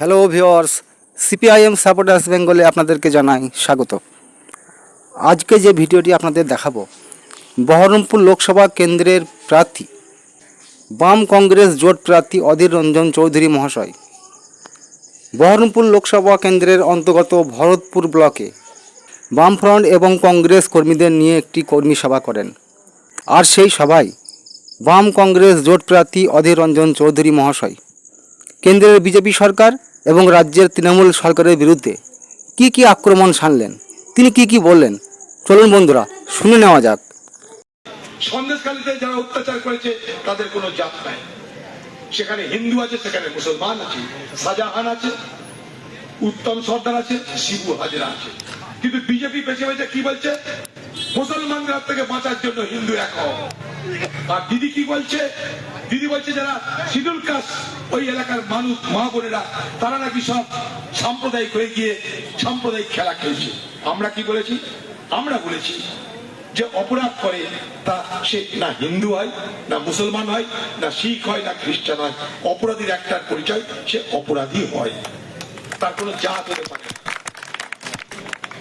Hello viewers CPIM supporters বেঙ্গলে আপনাদেরকে জানাই স্বাগত। আজকে যে ভিডিওটি আপনাদের দেখাবো, বহরমপুর লোকসভা কেন্দ্রের প্রার্থী, বাম কংগ্রেস জোট প্রার্থী অধীর রঞ্জন চৌধুরী মহাশয়, বহরমপুর লোকসভা কেন্দ্রের অন্তর্গত ভরতপুর ব্লকে বামফ্রন্ট এবং কংগ্রেস কর্মীদের নিয়ে একটি কর্মী সভা করেন। আর সেই সভায় বাম কংগ্রেস জোট প্রার্থী অধীর রঞ্জন চৌধুরী মহাশয়, কেন্দ্রের বিজেপি সরকার এবং রাজ্যের তৃণমূল সরকারের বিরুদ্ধে কি কি আক্রমণ সানলেন তিনি কি কি বললেন? চলুন বন্ধুরা, শুনে নেওয়া যাক। সন্দেশকালীতে যারা অত্যাচার করেছে, তাদের কোনো জাত নাই। সেখানে হিন্দু আছে, সেখানে মুসলমান আছে, শাহজাহান আছে, উত্তম সর্দার আছে, শিবু হাজরা আছে। কিন্তু বিজেপি বেছে বেছে কি বলছে? মুসলমানদের হাত থেকে বাঁচার জন্য হিন্দু এক হও। আর দিদি কি বলছে? দিদি বলছে যারা শিডিউল কাস্ট ওই এলাকার মানুষ মা বোনেরা তারা নাকি সব সাম্প্রদায়িক হয়ে গিয়ে সাম্প্রদায়িক খেলা খেলছে। আমরা কি বলেছি? আমরা বলেছি যে অপরাধ করে তা সে না হিন্দু হয়, না মুসলমান হয়, না শিখ হয়, না খ্রিস্টান হয়। অপরাধীর একটার পরিচয়, সে অপরাধী হয়। তার কোনো জাত হতে পারে।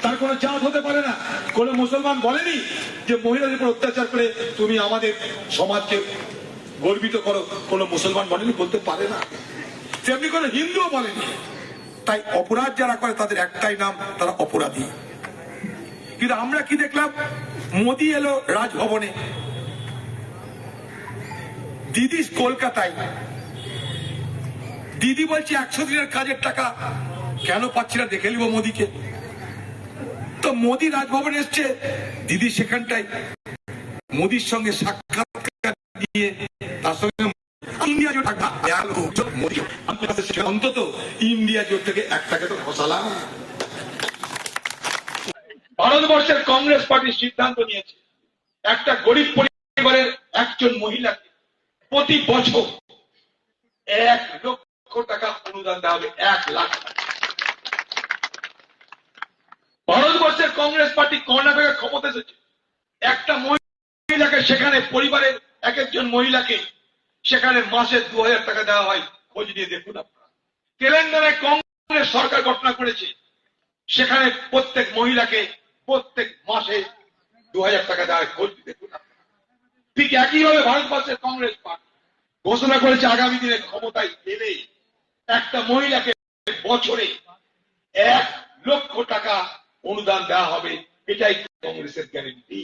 তার কোনো জাত হতে পারে না। কোন মুসলমান বলেনি যে, মহিলাদের উপর অত্যাচার করে তুমি আমাদের সমাজকে গর্বিত করো। কোন মুসলমান বলেনি, বলতে পারে না। তেমনি কোন হিন্দুও বলেনি। তাই অপরাধ যারা করে, তাদের একটাই নাম, তারা অপরাধী। কিন্তু আমরা কি দেখলাম? মোদি এলো রাজভবনে। দিদি কলকাতায়। দিদি বলছে, একশো দিনের কাজের টাকা কেন পাচ্ছি না? দেখে নিব মোদিকে। তো মোদি রাজভবন এসছে। দিদি সেখানটাই মোদির সঙ্গে সাক্ষাৎকার নিয়ে তার সঙ্গে ইন্ডিয়া জোট অন্তত ইন্ডিয়া জোট থেকে তো ফসালাম ভারতবর্ষের কংগ্রেস পার্টি সিদ্ধান্ত নিয়েছে, একটা গরিব পরিবারের একজন মহিলাকে প্রতি বছর এক লক্ষ টাকা অনুদান দেওয়া হবে, এক লাখ টাকা। ভারতবর্ষের কংগ্রেস পার্টি কর্ণাটকের ক্ষমতা এসেছে। একটা মহিলাকে সেখানে পরিবারের এক একজন মহিলাকে সেখানে মাসে দু হাজার টাকা দেওয়া হয়, খোঁজ নিয়ে দেখুন আপনারা। তেলেঙ্গানায় কংগ্রেস সরকার ঘটনা করেছে, সেখানে প্রত্যেক মহিলাকে প্রত্যেক মাসে দু হাজার টাকা দেওয়া হয়, খোঁজ দেখুন ঠিক একইভাবে ভারতবর্ষের কংগ্রেস পার্টি ঘোষণা করেছে আগামী দিনে ক্ষমতায় এলে একটা মহিলাকে বছরে এক লক্ষ টাকা অনুদান দেওয়া হবে। এটাই কংগ্রেসের গ্যারেন্টি